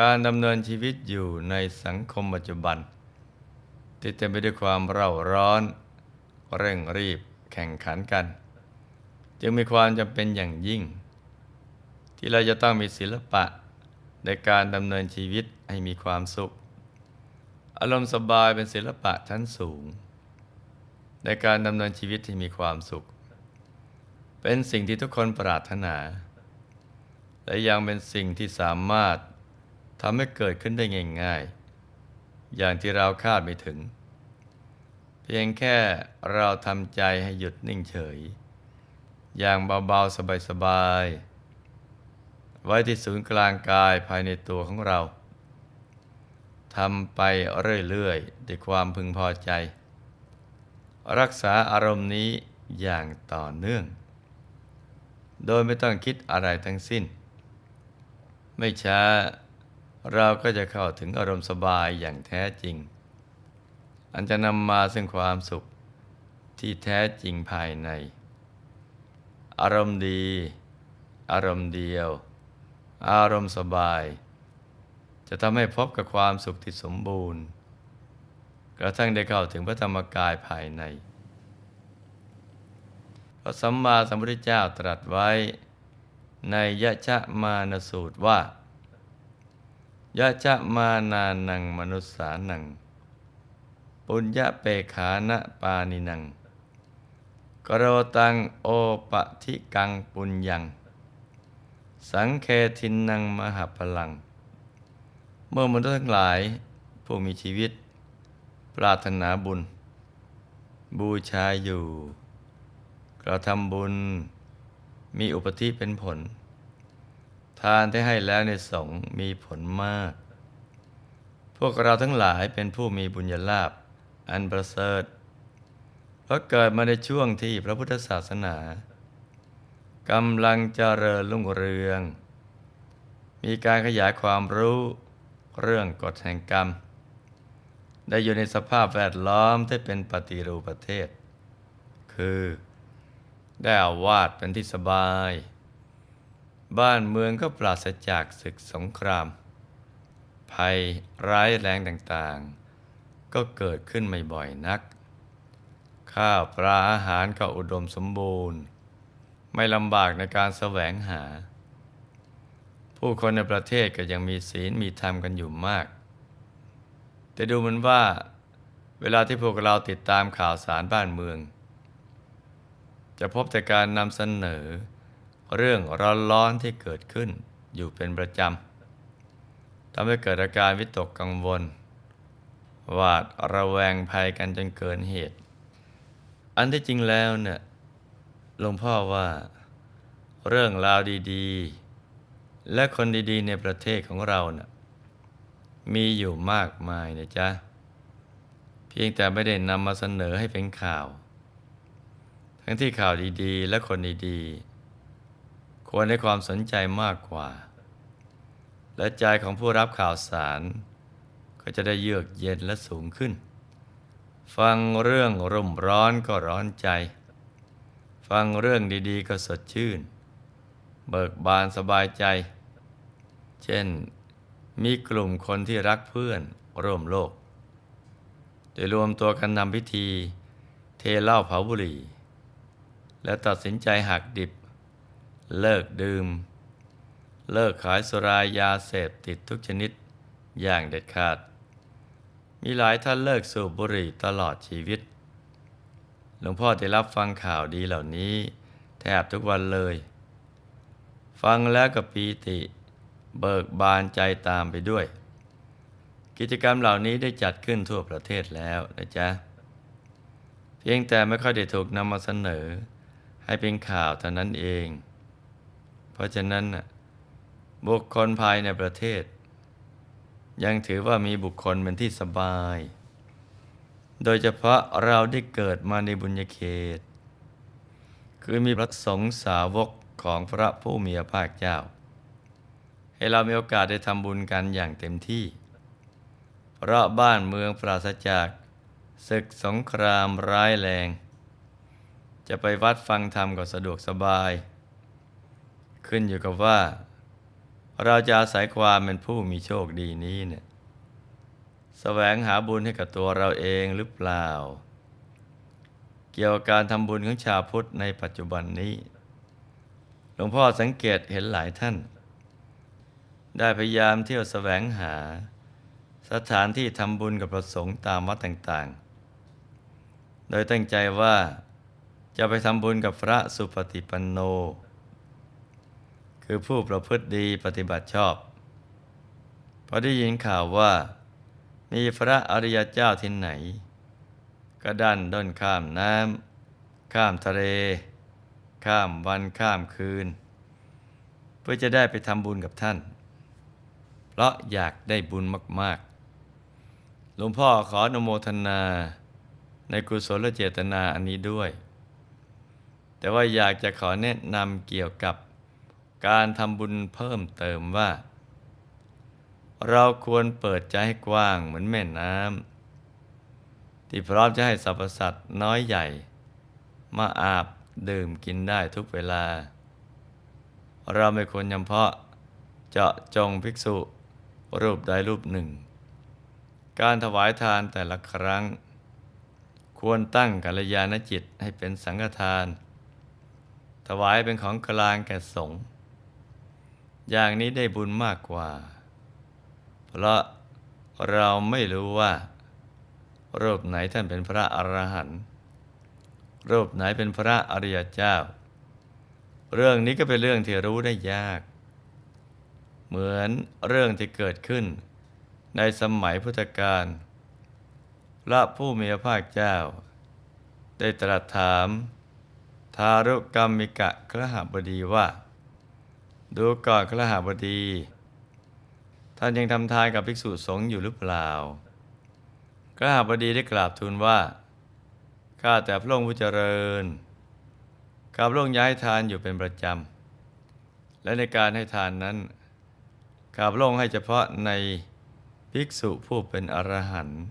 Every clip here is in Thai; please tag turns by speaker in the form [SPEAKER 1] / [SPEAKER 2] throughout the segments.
[SPEAKER 1] การดำเนินชีวิตอยู่ในสังคมปัจจุบัน ที่เต็มไปด้วยความเร่าร้อน เร่งรีบแข่งขันกัน จึงมีความจำเป็นอย่างยิ่ง ที่เราจะต้องมีศิลปะในการดำเนินชีวิตให้มีความสุข อารมณ์สบายเป็นศิลปะชั้นสูง ในการดำเนินชีวิตที่มีความสุข เป็นสิ่งที่ทุกคนปรารถนา และยังเป็นสิ่งที่สามารถ ทำให้เกิดขึ้นได้ง่ายๆ อย่างที่เราคาดไม่ถึง เพียงแค่เราทำใจให้หยุดนิ่งเฉย อย่างเบาๆ สบายๆ ไว้ที่ศูนย์กลางกายภายในตัวของเราทำไปเรื่อยๆ ด้วยความพึงพอใจ รักษาอารมณ์นี้อย่างต่อเนื่อง โดยไม่ต้องคิดอะไรทั้งสิ้น ไม่ช้า เราก็จะเข้าถึงอารมณ์สบายอย่างแท้จริง อันจะนำมาซึ่งความสุขที่แท้จริงภายใน อารมณ์ดี อารมณ์เดียว อารมณ์สบาย จะทำให้พบกับความสุขที่สมบูรณ์ กระทั่งได้เข้าถึงพระธรรมกายภายใน พระสัมมาสัมพุทธเจ้าตรัสไว้ในยะชะมานสูตรว่า ยะชะมานานังมนุษสานัง ปุญญะเปขานะปานินัง กโรตังโอปะทิกังปุญญัง สังเคทินนังมหาพลัง เมื่อมนุษย์ทั้งหลายผู้มีชีวิต ปรารถนาบุญ บูชาอยู่ กระทำบุญมีอุปธิเป็นผล ทานที่ให้แล้วในสงมีผลมาก พวกเราทั้งหลายเป็นผู้มีบุญญาลาภอันประเสริฐเพราะเกิดมาในช่วงที่พระพุทธศาสนากำลังเจริญรุ่งเรือง มีการขยายความรู้เรื่องกฎแห่งกรรม ได้อยู่ในสภาพแวดล้อมที่เป็นปฏิรูปประเทศ คือ ได้อาวาสเป็นที่สบาย บ้านเมืองก็ปราศจากศึกสงคราม ภัยร้ายแรงต่างๆ ก็เกิดขึ้นไม่บ่อยนัก ข้าวปลาอาหารก็อุดมสมบูรณ์ ไม่ลำบากในการแสวงหา ผู้คนในประเทศก็ยังมีศีลมีธรรมกันอยู่มาก แต่ดูเหมือนว่า เวลาที่พวกเราติดตามข่าวสารบ้านเมือง จะพบแต่การนำเสนอ เรื่องร้อนๆที่เกิดขึ้นอยู่เป็นประจำทำให้เกิดอาการวิตกกังวล หวาดระแวงภัยกันจนเกินเหตุ อันที่จริงแล้วเนี่ยหลวงพ่อว่าเรื่องราวดีๆ และคนดีๆ ในประเทศของเราน่ะมีอยู่มากมายนะจ๊ะ เพียงแต่ไม่ได้นำมาเสนอให้เป็นข่าว ทั้งที่ข่าวดีๆ และคนดีๆ ควรให้ความสนใจมากกว่า และใจของผู้รับข่าวสาร ก็จะได้เยือกเย็นและสูงขึ้น ฟังเรื่องรุ่มร้อนก็ร้อนใจ ฟังเรื่องดีๆ ก็สดชื่น เบิกบานสบายใจ เช่นมีกลุ่มคนที่รักเพื่อนร่วมโลก โดยรวมตัวกันนำพิธีเทเหล้าเผาบุหรี่ และตัดสินใจหักดิบ เลิกดื่ม เลิกขายสุรายาเสพติดทุกชนิดอย่างเด็ดขาด มีหลายท่านเลิกสูบบุหรี่ตลอดชีวิต หลวงพ่อได้รับฟังข่าวดีเหล่านี้ แทบทุกวันเลย ฟังแล้วกับปีติ เบิกบานใจตามไปด้วย กิจกรรมเหล่านี้ได้จัดขึ้นทั่วประเทศแล้วนะจ๊ะ เพียงแต่ไม่ค่อยได้ถูกนำมาเสนอ ให้เป็นข่าวเท่านั้นเอง เพราะฉะนั้นน่ะบุคคลภายในประเทศ ยังถือว่ามีบุคคลเป็นที่สบาย โดยเฉพาะเราได้เกิดมาในบุญญาเขต คือมีพระสงฆ์สาวกของพระผู้มีพระภาคเจ้า ให้เรามีโอกาสได้ทำบุญกันอย่างเต็มที่ เพราะบ้านเมืองปราศจากศึกสงครามร้ายแรง จะไปวัดฟังธรรมก็สะดวกสบาย ขึ้นอยู่กับว่า เราจะอาศัยความเป็นผู้มีโชคดีนี้เนี่ยแสวงหาบุญให้กับตัวเราเองหรือเปล่า เกี่ยวกับการทำบุญของชาวพุทธในปัจจุบันนี้ หลวงพ่อสังเกตเห็นหลายท่าน ได้พยายามเที่ยวแสวงหา สถานที่ทำบุญกับประสงค์ตามวัดต่างๆ โดยตั้งใจว่าจะไปทำบุญกับพระสุปฏิปันโน คือผู้ประพฤติดีปฏิบัติชอบ พอได้ยินข่าวว่า มีพระอริยเจ้าที่ไหน ก็ดันด้นข้ามน้ำข้ามทะเล ข้ามวันข้ามคืน เพื่อจะได้ไปทำบุญกับท่าน เพราะอยากได้บุญมาก ๆ หลวงพ่อขออนุโมทนาในกุศลเจตนาอันนี้ด้วย แต่ว่าอยากจะขอแนะนำเกี่ยวกับ การทำบุญเพิ่มเติมว่า เราควรเปิดใจให้กว้างเหมือนแม่น้ำที่พร้อมจะให้สรรพสัตว์น้อยใหญ่ มาอาบดื่มกินได้ทุกเวลา เราไม่ควรยำเพาะเจาะจงภิกษุรูปใดรูปหนึ่ง การถวายทานแต่ละครั้ง ควรตั้งกัลยาณจิตให้เป็นสังฆทาน ถวายเป็นของกลางแก่สงฆ์ อย่างนี้ได้บุญมากกว่า เพราะเราไม่รู้ว่ารูปไหนท่านเป็นพระอรหันต์รูปไหนเป็นพระอริยเจ้า เรื่องนี้ก็เป็นเรื่องที่รู้ได้ยาก เหมือนเรื่องที่เกิดขึ้น ในสมัยพุทธกาลพระผู้มีพระภาคเจ้า ได้ตรัสถาม ทารุกรรมิกะครหบดีว่า ดูก่อนครหบดี ท่านยังทำทานกับภิกษุสงฆ์อยู่หรือเปล่าครหบดีได้กราบทูลว่า ข้าแต่พระองค์ผู้เจริญข้าพระองค์ย้ายทานอยู่เป็นประจำ และในการให้ทานนั้นข้าพระองค์ให้เฉพาะในภิกษุผู้เป็นอรหันต์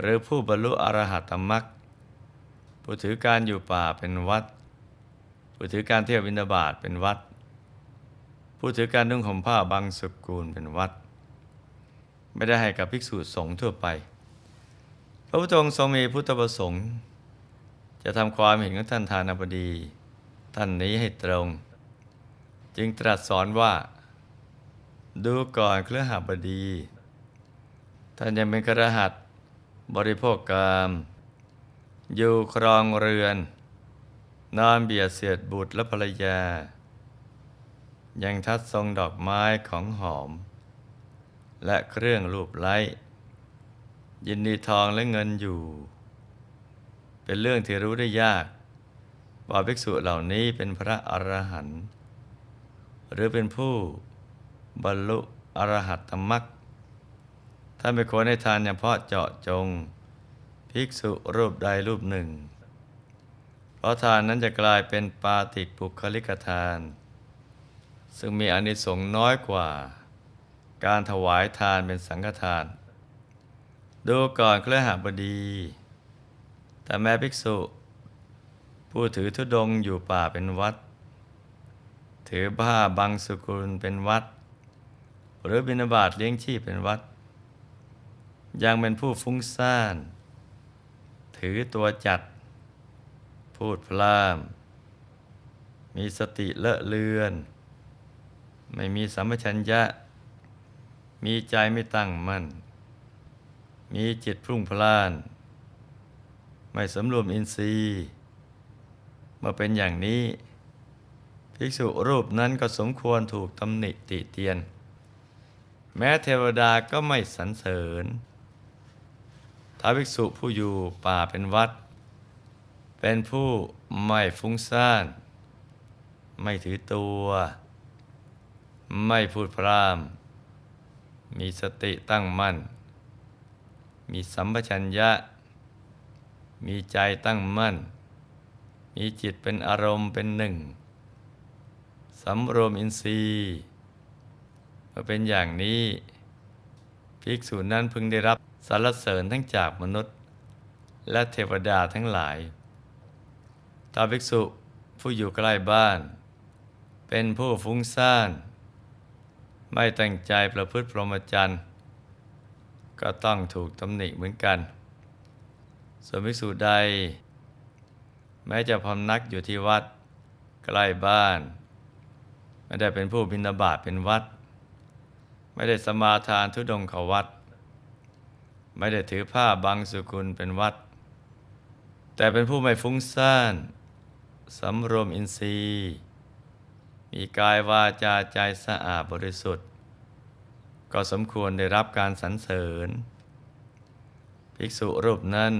[SPEAKER 1] หรือผู้บรรลุอรหัตมรรคผู้ถือการอยู่ป่าเป็นวัด ผู้ถือการเที่ยวบินาบาตเป็นวัด ผู้ถือการนุ่งห่มผ้าบางสกุลเป็นวัด ไม่ได้ให้กับภิกษุสงฆ์ทั่วไป พระพุทธองค์ทรงมีพุทธประสงค์ จะทำความเห็นของท่านทานบดี ท่านนี้ให้ตรง จึงตรัสสอนว่า ดูก่อนเครือหาบดี ท่านยังเป็นคระหัสบริโภคกามอยู่ครองเรือน นอนเบียดเสียดบุตรและภรรยา ยังทัดทรงดอกไม้ของหอม และเครื่องรูปไล้ยินดีทองและเงินอยู่ เป็นเรื่องที่รู้ได้ยากว่าภิกษุเหล่านี้เป็นพระอรหันต์หรือเป็นผู้บรรลุอรหัตตมรรคท่าไม่ควรให้ทานเฉพาะเจาะจง ภิกษุรูปใดรูปหนึ่ง เพราะทานนั้นจะกลายเป็นปาติกปุคลิกทาน ซึ่งมีอนิสงส์น้อยกว่า การถวายทานเป็นสังฆทาน ดูก่อนเครือหบดี แต่แม้ภิกษุ ผู้ถือธุดงค์อยู่ป่าเป็นวัด ถือผ้าบางสุกุลเป็นวัด หรือบิณฑบาตเลี้ยงชีพเป็นวัด ยังเป็นผู้ฟุ้งซ่าน ถือตัวจัด พูดพลามมีสติเลอะเลือน ไม่มีสัมปชัญญะ มีใจไม่ตั้งมั่น มีจิตพรุ่งพล่าน ไม่สำรวมอินทรีย์ เมื่อเป็นอย่างนี้ ภิกษุรูปนั้นก็สมควรถูกตำหนิติเตียน แม้เทวดาก็ไม่สรรเสริญถ้าภิกษุผู้อยู่ป่าเป็นวัด เป็นผู้ไม่ฟุ้งซ่าน ไม่ถือตัว ไม่พูดพร่ำมีสติตั้งมั่น มีสัมปชัญญะ มีใจตั้งมั่น มีจิตเป็นอารมณ์เป็นหนึ่งสำรวมอินทรีย์เมื่อเป็นอย่างนี้ภิกษุนั้นพึงได้รับสรรเสริญทั้งจากมนุษย์ และเทวดาทั้งหลายถ้าภิกษุผู้อยู่ใกล้บ้าน เป็นผู้ฟุ้งซ่าน ไม่ตั้งใจประพฤติพรหมจรรย์ ก็ต้องถูกตำหนิเหมือนกัน ส่วนภิกษุใด แม้จะพำนักอยู่ที่วัดใกล้บ้าน ไม่ได้เป็นผู้บิณฑบาตเป็นวัด ไม่ได้สมาทานทุดงเขาวัด ไม่ได้ถือผ้าบางสุกุลเป็นวัด แต่เป็นผู้ไม่ฟุ้งซ่านสำรวมอินทรีย์ มีกายวาจาใจสะอาดบริสุทธิ์ ก็สมควรได้รับการสรรเสริญ ภิกษุรูปนั้น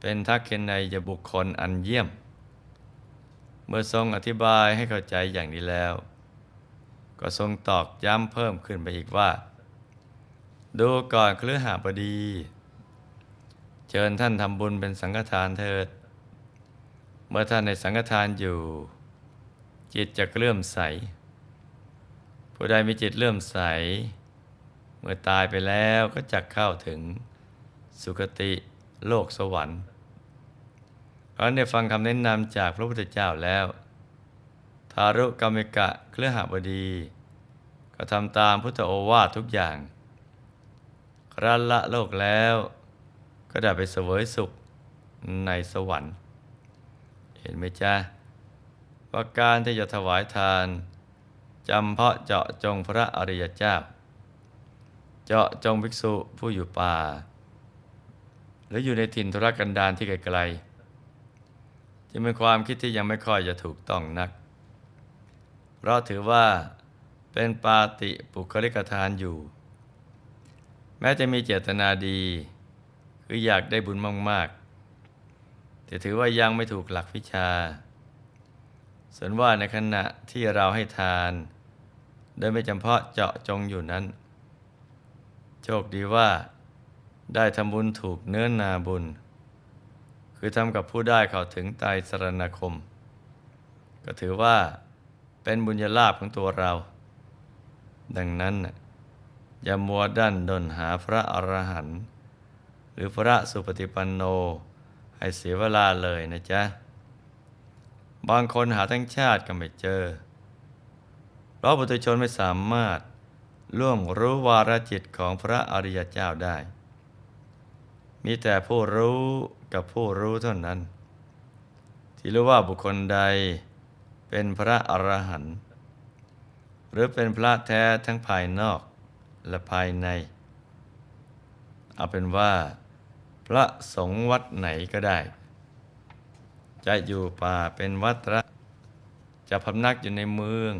[SPEAKER 1] เป็นทักเคนในยบุคคลอันเยี่ยม เมื่อทรงอธิบายให้เข้าใจอย่างนี้แล้ว ก็ทรงตอกย้ำเพิ่มขึ้นไปอีกว่า ดูก่อนเครือหาบดี เชิญท่านทำบุญเป็นสังฆทานเถิด เมื่อท่านในสังฆทานอยู่ จิตจะเลื่อมใส ผู้ใดมีจิตเลื่อมใส เมื่อตายไปแล้วก็จะเข้าถึงสุคติโลกสวรรค์เพราะได้ฟังคำแนะนำจากพระพุทธเจ้าแล้ว ทารุกรรมิกะเครือหบดี ก็ทำตามพุทธโอวาททุกอย่างครั้นละโลกแล้วก็ได้ไปเสวยสุขในสวรรค์ เห็นไหมจ๊ะ ว่าการที่จะถวายทานจำเพาะเจาะจงพระอริยเจ้า เจาะจงภิกษุผู้อยู่ป่า หรืออยู่ในถิ่นธุรกันดารที่ไกลๆจึงเป็นความคิดที่ยังไม่ค่อยจะถูกต้องนัก เพราะถือว่าเป็นปาติปุคลิกทานอยู่ แม้จะมีเจตนาดี คืออยากได้บุญมากๆแต่ถือว่ายังไม่ถูกหลักวิชา ส่วนว่าในขณะที่เราให้ทาน โดยไม่จำเพาะเจาะจงอยู่นั้น โชคดีว่า ได้ทำบุญถูกเนื้อนาบุญ คือทำกับผู้ได้เข้าถึงไตรสรณคม ก็ถือว่าเป็นบุญญาลาภของตัวเรา ดังนั้นอย่ามัวดันดนหาพระอรหันต์หรือพระสุปฏิปันโน ให้เสียเวลาเลยนะจ๊ะ บางคนหาทั้งชาติก็ไม่เจอ เพราะปุถุชนไม่สามารถล่วงรู้วาระจิตของพระอริยเจ้าได้ มีแต่ผู้รู้กับผู้รู้เท่านั้น ที่รู้ว่าบุคคลใดเป็นพระอรหันต์หรือเป็นพระแท้ทั้งภายนอกและภายใน เอาเป็นว่า พระสงฆ์วัดไหนก็ได้ จะอยู่ป่าเป็นวัดระจะพำนักอยู่ในเมือง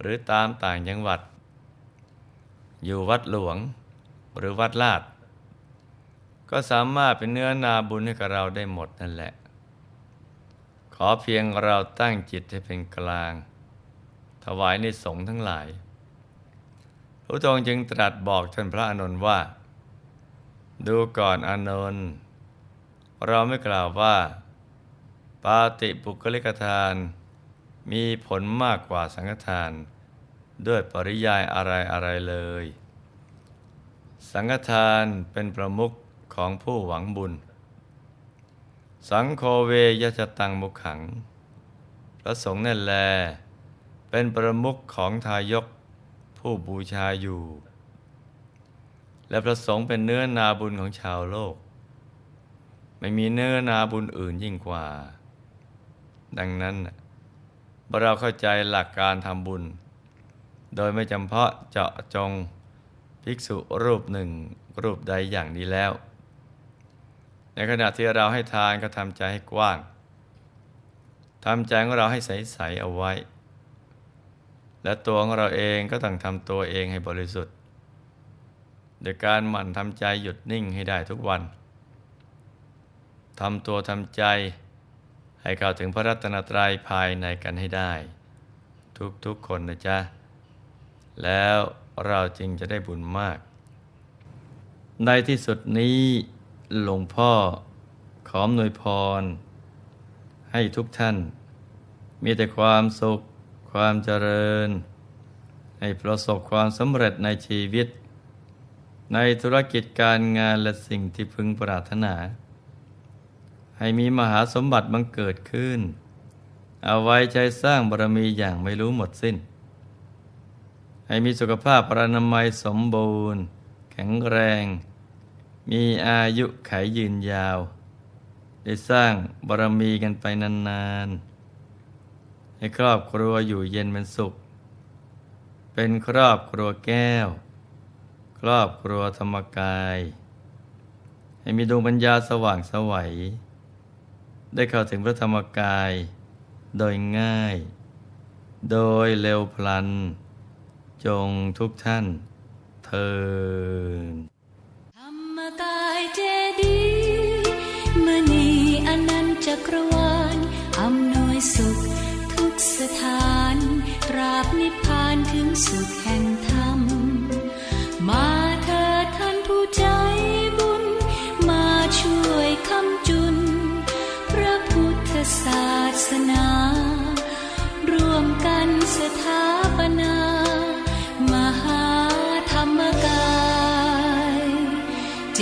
[SPEAKER 1] หรือตามต่างจังหวัด อยู่วัดหลวงหรือวัดลาด ก็สามารถเป็นเนื้อนาบุญให้กับเราได้หมดนั่นแหละ ขอเพียงเราตั้งจิตให้เป็นกลาง ถวายในสงฆ์ทั้งหลาย พระองค์จึงตรัสบอกท่านพระอานนท์ว่า ดูก่อนอานนท์เราไม่กล่าวว่า ปาติปุกลิกทาน มีผลมากกว่าสังฆทาน ด้วยปริยายอะไรอะไรเลย สังฆทานเป็นประมุขของผู้หวังบุญ สังโฆเวยยะตังมุขัง พระสงฆ์นั่นแล เป็นประมุขของทายกผู้บูชาอยู่ และพระสงฆ์เป็นเนื้อนาบุญของชาวโลก ไม่มีเนื้อนาบุญอื่นยิ่งกว่า ดังนั้นเราเข้าใจหลักการทำบุญ โดยไม่จำเพาะเจาะจงภิกษุรูปหนึ่งรูปใดอย่างนี้แล้ว ในขณะที่เราให้ทานก็ทำใจให้กว้างทำใจของเราให้ใสๆเอาไว้ และตัวของเราเองก็ต้องทำตัวเองให้บริสุทธิ์โดยการหมั่นทำใจหยุดนิ่งให้ได้ทุกวันทำตัวทำใจ ให้เข้าถึงพระรัตนตรัยภายในกันให้ได้ ทุกๆคนนะจ๊ะ แล้วเราจึงจะได้บุญมาก ในที่สุดนี้หลวงพ่อขอมนวยพร ให้ทุกท่าน มีแต่ความสุข ความเจริญ ให้ประสบความสำเร็จในชีวิต ในธุรกิจการงานและสิ่งที่พึงปรารถนา ให้มีมหาสมบัติบังเกิดขึ้น เอาไว้ใจสร้างบารมีอย่างไม่รู้หมดสิ้น ให้มีสุขภาพปรานามัยสมบูรณ์ แข็งแรง มีอายุไขยืนยาว ได้สร้างบารมีกันไปนานๆ ให้ครอบครัวอยู่เย็นเป็นสุข เป็นครอบครัวแก้ว ครอบครัวธรรมกาย ให้มีดวงปัญญาสว่างสวัย ได้เข้าถึงพระธรรมกายโดยง่าย โดยเร็วพลัน จงทุกท่านเทิน
[SPEAKER 2] ธรรมกายเจดีย์มณีอนันตจักรวาลอำนวยสุขทุกสถานตราบนิพพานถึงสุขแห่งธรรม มาเถิดท่านผู้ใจบุาสนา ร่วมกันสถาปนา มหาธรรมกายเจ